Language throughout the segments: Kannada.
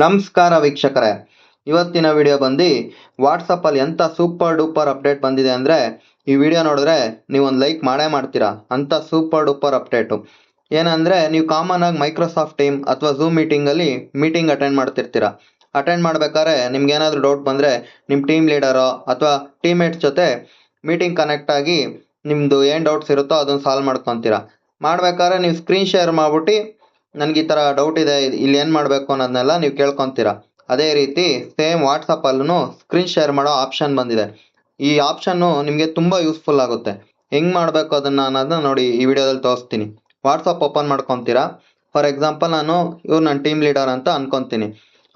ನಮಸ್ಕಾರ ವೀಕ್ಷಕರೇ. ಇವತ್ತಿನ ವಿಡಿಯೋ ಬಂದು ವಾಟ್ಸಪ್ಪಲ್ಲಿ ಎಂಥ ಸೂಪರ್ ಡೂಪರ್ ಅಪ್ಡೇಟ್ ಬಂದಿದೆ ಅಂದರೆ, ಈ ವಿಡಿಯೋ ನೋಡಿದ್ರೆ ನೀವು ಒಂದು ಲೈಕ್ ಮಾಡೇ ಮಾಡ್ತೀರಾ. ಅಂಥ ಸೂಪರ್ ಡೂಪರ್ ಅಪ್ಡೇಟು ಏನಂದರೆ, ನೀವು ಕಾಮನ್ ಆಗಿ ಮೈಕ್ರೋಸಾಫ್ಟ್ ಟೀಮ್ ಅಥವಾ ಝೂಮ್ ಮೀಟಿಂಗಲ್ಲಿ ಮೀಟಿಂಗ್ ಅಟೆಂಡ್ ಮಾಡ್ತಿರ್ತೀರಾ. ಅಟೆಂಡ್ ಮಾಡ್ಬೇಕಾದ್ರೆ ನಿಮ್ಗೆ ಏನಾದರೂ ಡೌಟ್ ಬಂದರೆ ನಿಮ್ಮ ಟೀಮ್ ಲೀಡರೋ ಅಥವಾ ಟೀಮ್ಮೇಟ್ಸ್ ಜೊತೆ ಮೀಟಿಂಗ್ ಕನೆಕ್ಟ್ ಆಗಿ ನಿಮ್ಮದು ಏನು ಡೌಟ್ಸ್ ಇರುತ್ತೋ ಅದನ್ನು ಸಾಲ್ವ್ ಮಾಡ್ಕೊತೀರಾ. ಮಾಡ್ಬೇಕಾದ್ರೆ ನೀವು ಸ್ಕ್ರೀನ್ ಶೇರ್ ಮಾಡ್ಬಿಟ್ಟು ನನಗೆ ಈ ಥರ ಡೌಟ್ ಇದೆ ಇಲ್ಲಿ ಏನು ಮಾಡಬೇಕು ಅನ್ನೋದನ್ನೆಲ್ಲ ನೀವು ಕೇಳ್ಕೊತೀರ. ಅದೇ ರೀತಿ ಸೇಮ್ ವಾಟ್ಸಪ್ಪಲ್ಲೂ ಸ್ಕ್ರೀನ್ ಶೇರ್ ಮಾಡೋ ಆಪ್ಷನ್ ಬಂದಿದೆ. ಈ ಆಪ್ಷನ್ನು ನಿಮಗೆ ತುಂಬ ಯೂಸ್ಫುಲ್ ಆಗುತ್ತೆ. ಹೆಂಗೆ ಮಾಡಬೇಕು ಅದನ್ನು ಅನ್ನೋದನ್ನ ನೋಡಿ ಈ ವಿಡಿಯೋದಲ್ಲಿ ತೋರಿಸ್ತೀನಿ. ವಾಟ್ಸಪ್ ಓಪನ್ ಮಾಡ್ಕೊತೀರಾ? ಫಾರ್ ಎಕ್ಸಾಂಪಲ್ ನಾನು ಇವ್ರು ನನ್ನ ಟೀಮ್ ಲೀಡರ್ ಅಂತ ಅನ್ಕೊತೀನಿ.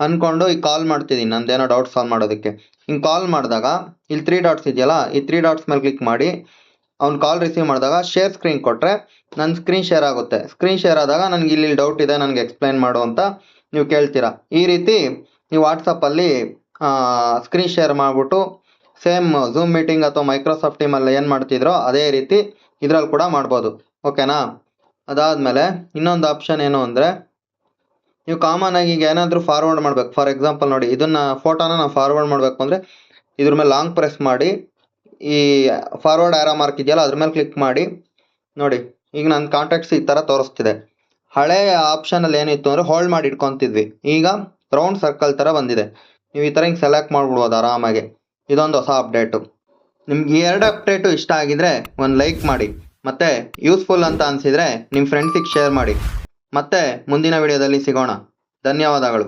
ಅಂದ್ಕೊಂಡು ಈಗ ಕಾಲ್ ಮಾಡ್ತಿದ್ದೀನಿ ನಂದೇನೋ ಡೌಟ್ ಸಾಲ್ವ್ ಮಾಡೋದಕ್ಕೆ. ಹಿಂಗೆ ಕಾಲ್ ಮಾಡಿದಾಗ, ಇಲ್ಲಿ ತ್ರೀ ಡಾಟ್ಸ್ ಇದೆಯಲ್ಲ, ಈ ತ್ರೀ ಡಾಟ್ಸ್ ಮೇಲೆ ಕ್ಲಿಕ್ ಮಾಡಿ ಅವ್ನು ಕಾಲ್ ರಿಸೀವ್ ಮಾಡಿದಾಗ ಶೇರ್ ಸ್ಕ್ರೀನ್ ಕೊಟ್ಟರೆ ನನ್ನ ಸ್ಕ್ರೀನ್ ಶೇರ್ ಆಗುತ್ತೆ. ಸ್ಕ್ರೀನ್ ಶೇರ್ ಆದಾಗ ನನಗೆ ಇಲ್ಲಿ ಡೌಟ್ ಇದೆ, ನನಗೆ ಎಕ್ಸ್ಪ್ಲೈನ್ ಮಾಡು ಅಂತ ನೀವು ಕೇಳ್ತೀರಾ. ಈ ರೀತಿ ನೀವು ವಾಟ್ಸಪ್ಪಲ್ಲಿ ಸ್ಕ್ರೀನ್ ಶೇರ್ ಮಾಡಿಬಿಟ್ಟು ಸೇಮ್ ಝೂಮ್ ಮೀಟಿಂಗ್ ಅಥವಾ ಮೈಕ್ರೋಸಾಫ್ಟ್ ಟೀಮಲ್ಲಿ ಏನು ಮಾಡ್ತಿದ್ರೋ ಅದೇ ರೀತಿ ಇದರಲ್ಲಿ ಕೂಡ ಮಾಡ್ಬೋದು. ಓಕೆನಾ ಅದಾದಮೇಲೆ ಇನ್ನೊಂದು ಆಪ್ಷನ್ ಏನು ಅಂದರೆ ನೀವು ಕಾಮನ್ ಆಗಿ ಈಗ ಏನಾದರೂ ಫಾರ್ವರ್ಡ್ ಮಾಡಬೇಕು. ಫಾರ್ ಎಕ್ಸಾಂಪಲ್ ನೋಡಿ, ಇದನ್ನು ಫೋಟೋನ ನಾವು ಫಾರ್ವರ್ಡ್ ಮಾಡಬೇಕು ಅಂದರೆ ಇದ್ರ ಮೇಲೆ ಲಾಂಗ್ ಪ್ರೆಸ್ ಮಾಡಿ ಈ ಫಾರ್ವರ್ಡ್ ಆರೋ ಮಾರ್ಕ್ ಇದೆಯಲ್ಲ, ಅದ್ರ ಮೇಲೆ ಕ್ಲಿಕ್ ಮಾಡಿ. ನೋಡಿ, ಈಗ ನನ್ನ ಕಾಂಟ್ಯಾಕ್ಟ್ಸ್ ಈ ಥರ ತೋರಿಸ್ತಿದೆ. ಹಳೆಯ ಆಪ್ಷನಲ್ಲಿ ಏನಿತ್ತು ಅಂದರೆ ಹೋಲ್ಡ್ ಮಾಡಿ ಇಟ್ಕೊತಿದ್ವಿ. ಈಗ ರೌಂಡ್ ಸರ್ಕಲ್ ಥರ ಬಂದಿದೆ. ನೀವು ಈ ಥರ ಹಿಂಗೆ ಸೆಲೆಕ್ಟ್ ಮಾಡ್ಬಿಡ್ಬೋದು ಆರಾಮಾಗಿ. ಇದೊಂದು ಹೊಸ ಅಪ್ಡೇಟು ನಿಮ್ಗೆ ಈ ಎರಡು ಅಪ್ಡೇಟು ಇಷ್ಟ ಆಗಿದ್ರೆ ಒಂದು ಲೈಕ್ ಮಾಡಿ. ಮತ್ತು ಯೂಸ್ಫುಲ್ ಅಂತ ಅನಿಸಿದರೆ ನಿಮ್ಮ ಫ್ರೆಂಡ್ಸಿಗೆ ಶೇರ್ ಮಾಡಿ. ಮತ್ತೆ ಮುಂದಿನ ವಿಡಿಯೋದಲ್ಲಿ ಸಿಗೋಣ. ಧನ್ಯವಾದಗಳು.